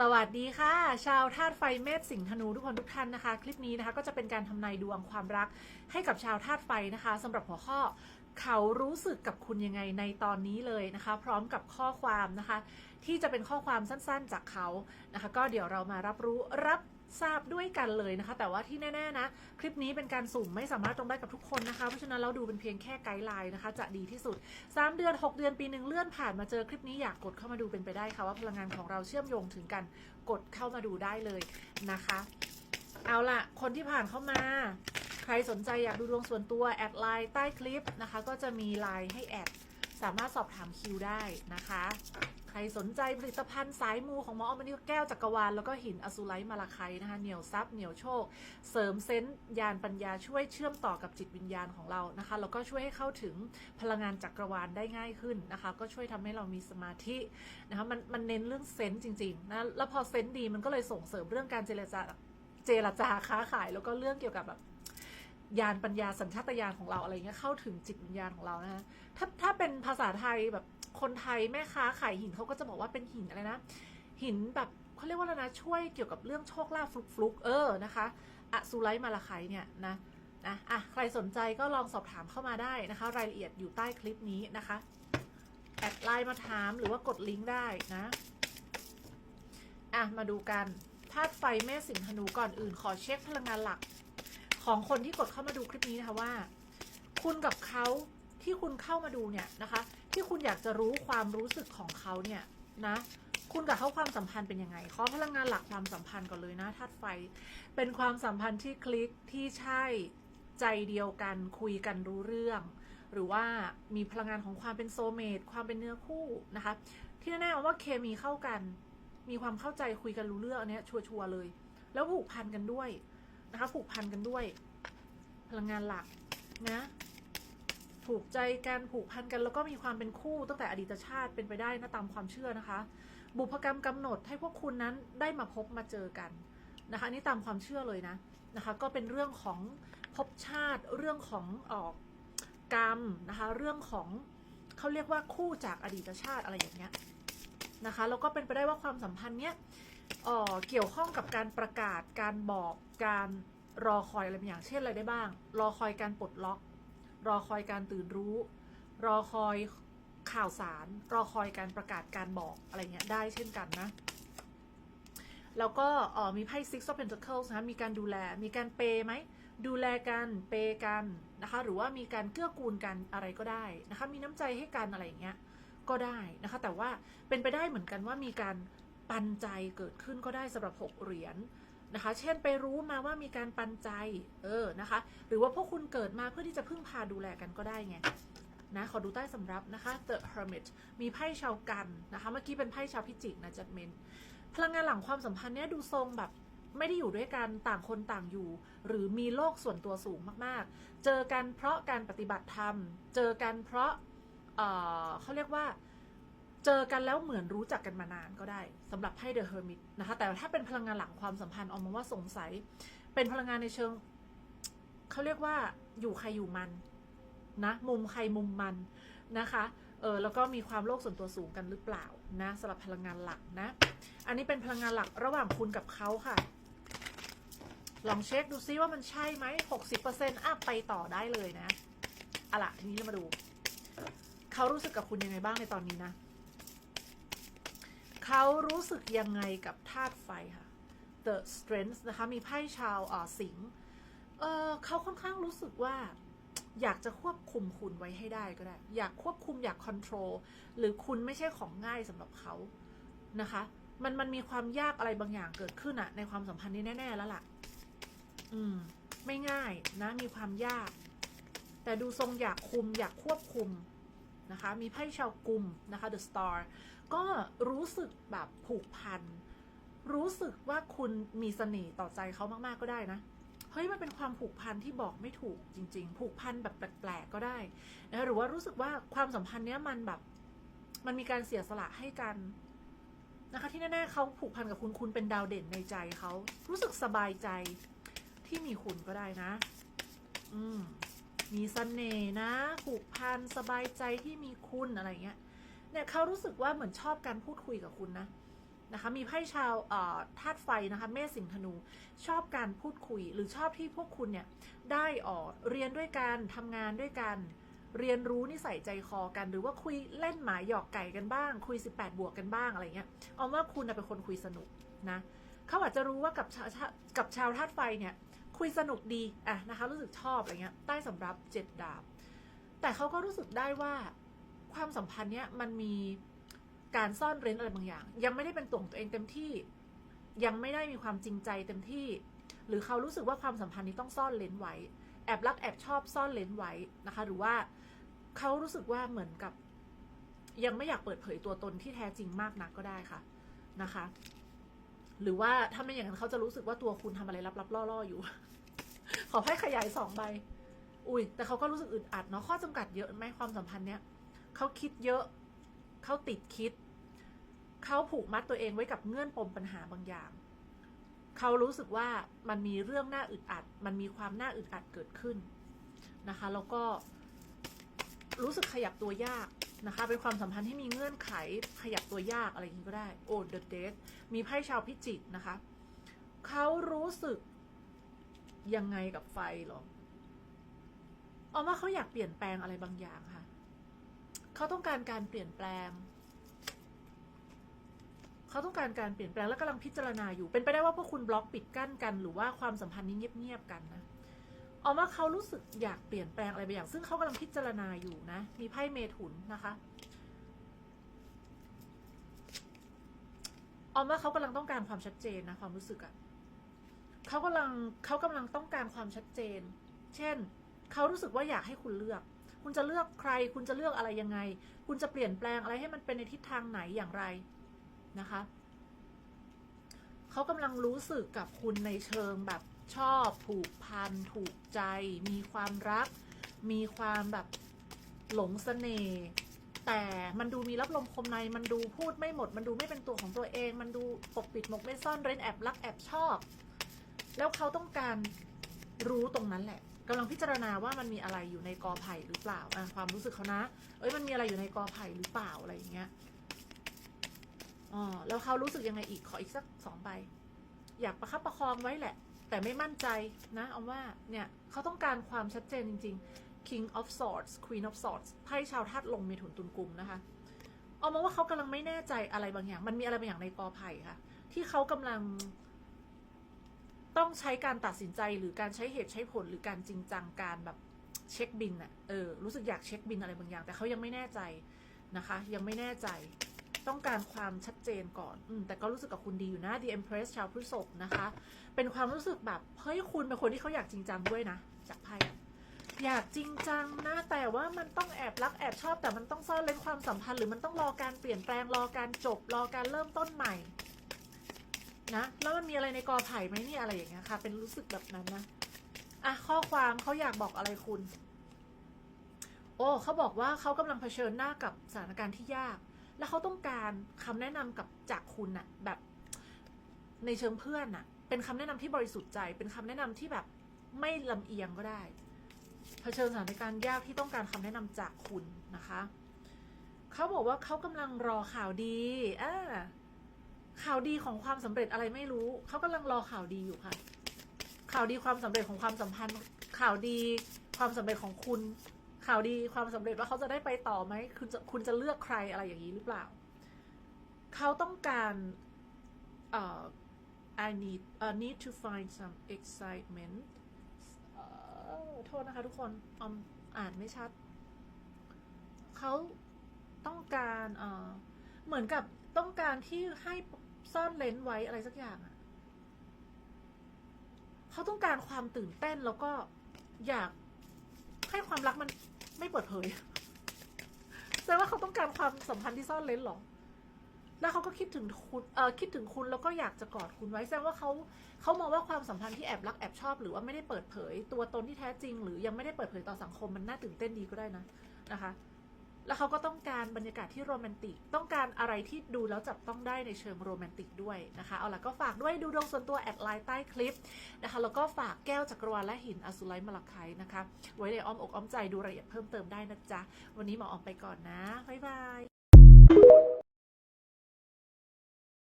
สวัสดีค่ะ ชาวธาตุไฟเมษสิงห์ธนูทุกคนทุกท่านนะคะ คลิปนี้นะคะก็จะเป็นการทำนายดวงความรักให้กับชาวธาตุไฟนะคะสำหรับหัวข้อเขารู้สึกกับคุณยังไงในตอนนี้เลยนะคะ พร้อมกับข้อความนะคะ ที่จะเป็นข้อความสั้นๆจากเขานะคะ ก็เดี๋ยวเรามารับรู้รับ ทราบด้วยกันเลยนะคะ แต่ว่าที่แน่ๆนะ คลิปนี้เป็นการสุ่มไม่สามารถตรงได้กับทุกคนนะคะ เพราะฉะนั้นเราดูเป็นเพียงแค่ไกด์ไลน์นะคะ จะดีที่สุด 3 เดือน 6 เดือนปีหนึ่งเลื่อนผ่านมาเจอคลิปนี้อยากกดเข้ามาดูเป็นไปได้ค่ะว่าพลังงานของเราเชื่อมโยงถึงกันกดเข้ามาดูได้เลยนะคะ เอาล่ะ คนที่ผ่านเข้ามาใครสนใจอยากดูดวงส่วนตัว แอดไลน์ใต้คลิปนะคะ ก็จะมีไลน์ให้แอด สามารถสอบถามคิวได้นะคะ ใครสนใจผลิตภัณฑ์สายมูของหมออมนิวแก้วจักรวาล แล้วก็หินอสูไลมาลาไคนะคะเหนียวซับเหนียวโชค เสริมเซนส์ยานปัญญาช่วยเชื่อมต่อกับจิตวิญญาณของเรานะคะ แล้วก็ช่วยให้เข้าถึงพลังงานจักรวาลได้ง่ายขึ้นนะคะ ก็ช่วยทำให้เรามีสมาธินะคะมันมันเน้นเรื่องเซนส์จริงๆนะแล้วพอเซนส์ดีมันก็เลยส่งเสริมเรื่องการเจรจาเจรจาค้าขาย แล้วก็เรื่องเกี่ยวกับแบบ ยานปัญญาสัญชาตญาณของเราอะไรเงี้ยเข้าถึงจิตวิญญาณของเรานะฮะถ้าถ้าเป็นภาษาไทยแบบคนไทยแม่ค้าขายหินเขาก็จะบอกว่าเป็นหินอะไรนะหินแบบเขาเรียกว่าอะไรนะช่วยเกี่ยวกับเรื่องโชคลาภฟลุกๆเออนะคะอะซูไลท์มาลาไคเนี่ยนะนะอะใครสนใจก็ลองสอบถามเข้ามาได้นะคะ รายละเอียดอยู่ใต้คลิปนี้นะคะแอดไลน์มาถามหรือว่ากดลิงก์ได้นะอะมาดูกันธาตุไฟแม่สิงห์ธนูก่อนอื่นขอเช็คพลังงานหลัก ของคนที่กดเข้ามาดูคลิปนี้นะคะว่า คุณกับเขาที่คุณเข้ามาดูเนี่ยนะคะ ที่คุณอยากจะรู้ความรู้สึกของเขาเนี่ยนะคุณกับเขาความสัมพันธ์เป็นยังไงขอพลังงานหลักความสัมพันธ์ก่อนเลยนะธาตุไฟ เป็นความสัมพันธ์ที่คลิกที่ใช่ใจเดียวกันคุยกันรู้เรื่อง หรือว่ามีพลังงานของความเป็นโซเมตความเป็นเนื้อคู่นะคะ ที่แน่ๆว่าเคมีเข้ากัน มีความเข้าใจคุยกันรู้เรื่องอันเนี้ยชัวร์ๆเลย แล้วผูกพันกันด้วย นะคะผูกพันกันด้วย พลังงานหลักนะผูกใจกันผูกพันกันแล้วก็มีความเป็นคู่ตั้งแต่อดีตชาติเป็นไปได้นะตามความเชื่อนะคะ บุพกรรมกำหนดให้พวกคุณนั้นได้มาพบมาเจอกันนะคะนนี้ตามความเชื่อเลยนะนะคะ ก็เป็นเรื่องของภพชาติเรื่องของออกกรรมนะคะ เรื่องของเขาเรียกว่าคู่จากอดีตชาติอะไรอย่างเงี้ย นะคะแล้วก็เป็นไปได้ว่าความสัมพันธ์เนี้ยเอ่อเกี่ยวข้องกับการประกาศการบอกการรอคอยอะไรบางอย่างเช่นอะไรได้บ้าง รอคอยการปลดล็อก รอคอยการตื่นรู้ รอคอยข่าวสาร รอคอยการประกาศการบอกอะไรเงี้ยได้เช่นกันนะแล้วก็มีไพ่ Six of Pentacles นะคะมีการดูแล มีการเปย์ไหม ดูแลกัน เปย์กันนะคะ หรือว่ามีการเกื้อกูลกันอะไรก็ได้นะคะ มีน้ำใจให้กันอะไรอย่างเงี้ย ก็ได้นะคะ แต่ว่าเป็นไปได้เหมือนกันว่ามีการปันใจเกิดขึ้นก็ได้สำหรับ 6 เหรียญนะคะ เช่นไปรู้มาว่ามีการปันใจ เออ นะคะ หรือว่าพวกคุณเกิดมาเพื่อที่จะพึ่งพาดูแลกันก็ได้ไง นะ ขอดูใต้สำรับนะคะ The Hermit มีไพ่ชาวกันนะคะ เมื่อกี้เป็นไพ่ชาวพิจิกนะจัดเมน พลังงานหลังความสัมพันธ์เนี้ยดูทรงแบบไม่ได้อยู่ด้วยกันต่างคนต่างอยู่ หรือมีโลกส่วนตัวสูงมากๆ เจอกันเพราะการปฏิบัติธรรม เจอกันเพราะ เเขาเรียกว่าเจอกันแล้วเหมือนรู้จักกันมานานก็ได้สำหรับไพ่ The Hermit นะคะ แต่ถ้าเป็นพลังงานหลังความสัมพันธ์ออกมาว่าสงสัย เป็นพลังงานในเชิงเขาเรียกว่าอยู่ใครอยู่มันนะมุมใครมุมมันนะคะเออแล้วก็มีความโลกส่วนตัวสูงกันหรือเปล่านะสำหรับพลังงานหลักนะ อันนี้เป็นพลังงานหลักระหว่างคุณกับเขาค่ะ ลองเช็คดูซิว่ามันใช่ไหมหกสิบเปอร์เซ็นต์อัพไปต่อได้เลยนะอะล่ะทีนี้เรามาดู เขารู้สึกกับคุณยังไงบ้างในตอนนี้นะ เขารู้สึกยังไงกับธาตุไฟค่ะ The Strength นะคะ มีไพ่ชาวอ่อสิงห์เออเขาค่อนข้างรู้สึกว่าอยากจะควบคุมคุณไว้ให้ได้ก็ได้ อยากควบคุมอยากคอนโทรลหรือคุณไม่ใช่ของง่ายสำหรับเขานะคะ มันมันมีความยากอะไรบางอย่างเกิดขึ้นอะในความสัมพันธ์นี้แน่ ๆ แล้วล่ะ อืม ไม่ง่ายนะ มีความยาก แต่ดูทรงอยากคุม อยากควบคุม นะคะ มีไพ่ชาวกลุ่มนะคะ The Star ก็รู้สึกแบบผูกพัน รู้สึกว่าคุณมีเสน่ห์ต่อใจเขามาก ๆ ก็ได้นะเฮ้ยมันเป็นความผูกพันที่บอกไม่ถูกจริง ๆ ผูกพันแบบแปลกๆก็ได้นะหรือว่ารู้สึกว่าความสัมพันธ์เนี้ยมันแบบ มันมีการเสียสละให้กันนะคะที่แน่ๆเขาผูกพันกับคุณคุณเป็นดาวเด่นในใจเขารู้สึกสบายใจที่มีคุณก็ได้นะ อืม มีเสน่ห์นะผูกพันสบายใจที่มีคุณอะไรเงี้ยเนี่ยเขารู้สึกว่าเหมือนชอบการพูดคุยกับคุณนะนะคะมีไพ่ชาวธาตุไฟนะคะเมษสิงธนูชอบการพูดคุย หรือชอบที่พวกคุณเนี่ยได้ออเรียนด้วยกันทำงานด้วยกัน เรียนรู้นิสัยใจคอกัน หรือว่าคุยเล่นหมาหยอกไก่กันบ้าง คุย 18 บวกกันบ้างอะไรเงี้ยเอาว่าคุณน่ะเป็นคนคุยสนุกนะเขาอาจจะรู้ว่ากับชาวชากับชาวธาตุไฟเนี่ย คุยสนุกดีอะนะคะ รู้สึกชอบอะไรเงี้ยใต้สำรับเจ็ดดาบ แต่เขาก็รู้สึกได้ว่าความสัมพันธ์เนี้ยมันมีการซ่อนเร้นอะไรบางอย่าง ยังไม่ได้เป็นตัวของตัวเองเต็มที่ ยังไม่ได้มีความจริงใจเต็มที่ หรือเขารู้สึกว่าความสัมพันธ์นี้ต้องซ่อนเลนไว้ แอบรักแอบชอบซ่อนเลนไว้นะคะ หรือว่าเขารู้สึกว่าเหมือนกับ ยังไม่อยากเปิดเผยตัวตนที่แท้จริงมากนักก็ได้ค่ะนะคะ หรือว่าถ้าไม่อย่างนั้นเขาจะรู้สึกว่าตัวคุณทำอะไรลับๆล่อๆอยู่ ขอให้ขยายสองใบ อุ้ยแต่เขาก็รู้สึกอึดอัดเนาะข้อจำกัดเยอะไหมความสัมพันธ์เนี้ยเขาคิดเยอะเขาติดคิดเขาผูกมัดตัวเองไว้กับเงื่อนปมปัญหาบางอย่างเขารู้สึกว่ามันมีเรื่องน่าอึดอัด มันมีความน่าอึดอัดเกิดขึ้นนะคะ แล้วก็รู้สึกขยับตัวยาก นะคะ เป็นความสัมพันธ์ที่มีเงื่อนไขขยับตัวยากอะไรอย่างนี้ก็ได้ โอ้เดอะเดทมีไพ่ชาวพิจิกนะคะ เขารู้สึกยังไงกับไฟหรอเอาว่าเขาอยากเปลี่ยนแปลงอะไรบางอย่างค่ะ เขาต้องการการเปลี่ยนแปลง เขาต้องการการเปลี่ยนแปลงและกำลังพิจารณาอยู่ เป็นไปได้ว่าพวกคุณบล็อกปิดกั้นกัน หรือว่าความสัมพันธ์นี้เงียบๆกันนะ เอาว่าเขารู้สึกอยากเปลี่ยนแปลงอะไรบางอย่าง ซึ่งเขากำลังพิจารณาอยู่นะ มีไพ่เมถุนนะคะเอาว่าเขากำลังต้องการความชัดเจนนะความรู้สึกอะเขากำลังเขากำลังต้องการความชัดเจน เช่น เขารู้สึกว่าอยากให้คุณเลือก คุณจะเลือกใคร คุณจะเลือกอะไรยังไง คุณจะเปลี่ยนแปลงอะไรให้มันเป็นในทิศทางไหนอย่างไรนะคะ เขากำลังรู้สึกกับคุณในเชิงแบบ ชอบผูกพันถูกใจ มีความรัก มีความแบบหลงเสน่ห์แต่มันดูมีรับลมคมในมันดูพูดไม่หมด มันดูไม่เป็นตัวของตัวเอง มันดูปกปิดหมกไม่ซ่อนเร้นแอบรักแอบชอบ แล้วเขาต้องการรู้ตรงนั้นแหละกำลังพิจารณาว่ามันมีอะไรอยู่ในกอไผ่หรือเปล่าอะความรู้สึกเขานะ เอ้ยมันมีอะไรอยู่ในกอไผ่หรือเปล่าอะไรอย่างเงี้ยอ๋อแล้วเขารู้สึกยังไงอีกขออีกสักสองใบอยากประคับประคองไว้แหละ แต่ไม่มั่นใจนะเอาว่าเนี่ยเขาต้องการความชัดเจนจริง ๆ King of Swords Queen of Swords ไพ่ชาวธาตุลงเมถุนตุลกุมนะคะเอามาว่าเขากำลังไม่แน่ใจอะไรบางอย่าง มันมีอะไรบางอย่างในกอไผ่ค่ะ ที่เขากำลัง ต้องใช้การตัดสินใจหรือการใช้เหตุใช้ผลหรือการจริงจังการแบบเช็คบินอะเออรู้สึกอยากเช็คบินอะไรบางอย่าง แต่เขายังไม่แน่ใจนะคะ ยังไม่แน่ใจ ต้องการความชัดเจนก่อนอแต่ก็รู้สึกกับคุณดีอยู่นะ The Empress ชาวพฤษภนะคะ เป็นความรู้สึกแบบเฮ้ยคุณเป็นคนที่เขาอยากจริงจังด้วยนะ จากไพ่อยากจริงจังนะแต่ว่ามันต้องแอบรักแอบชอบ แต่มันต้องซ่อนเร้นความสัมพันธ์หรือมันต้องรอการเปลี่ยนแปลงรอการจบรอการเริ่มต้นใหม่นะแล้วมันมีอะไรในกอไผ่ไหมเนี่ยอะไรอย่างเงี้ยค่ะ เป็นรู้สึกแบบนั้นนะอะข้อความเขาอยากบอกอะไรคุณ โอ้เขาบอกว่าเขากำลังเผชิญหน้ากับสถานการณ์ที่ยาก แล้วเขาต้องการคำแนะนำกับจากคุณน่ะแบบในเชิงเพื่อนน่ะเป็นคำแนะนำที่บริสุทธิ์ใจ เป็นคำแนะนำที่แบบไม่ลำเอียงก็ได้เผชิญสถานการณ์ยากที่ต้องการคำแนะนำจากคุณนะคะเขาบอกว่าเขากำลังรอข่าวดีอ่าข่าวดีของความสำเร็จอะไรไม่รู้ เขากำลังรอข่าวดีอยู่ค่ะ ข่าวดีความสำเร็จของความสัมพันธ์ ข่าวดีความสำเร็จของคุณ ข่าวดีความสำเร็จว่าเขาจะได้ไปต่อไหมคุณจะคุณจะเลือกใครอะไรอย่างนี้หรือเปล่า เขาต้องการเอ่อ I need uh, need to find some excitement โทษนะคะทุกคนออมอ่านไม่ชัด เขาต้องการเอ่อเหมือนกับต้องการที่ให้ซ่อนเลนไว้อะไรสักอย่างอะเขาต้องการความตื่นเต้นแล้วก็อยากให้ความรักมัน ไม่เปิดเผยแสดงว่าเขาต้องการความสัมพันธ์ที่ซ่อนเลนหรอ แล้วเขาก็คิดถึงคุณเออคิดถึงคุณแล้วก็อยากจะกอดคุณไว้แสดงว่าเขาเขามองว่าความสัมพันธ์ที่แอบรักแอบชอบ หรือว่าไม่ได้เปิดเผย ตัวตนที่แท้จริง หรือยังไม่ได้เปิดเผยต่อสังคมมันน่าตื่นเต้นดีก็ได้นะนะคะ แล้วเขาก็ต้องการบรรยากาศที่โรแมนติก ต้องการอะไรที่ดูแล้วจับต้องได้ในเชิงโรแมนติกด้วยนะคะ เอาล่ะก็ฝากด้วยดูดวงส่วนตัวแอดไลน์ใต้คลิปนะคะ แล้วก็ฝากแก้วจักรวาลและหินอสุไลมลักไคนะคะ ไว้ในอ้อมอกอ้อมใจดูรายละเอียดเพิ่มเติมได้นะจ๊ะ วันนี้หมอออมไปก่อนนะ บ๊ายบาย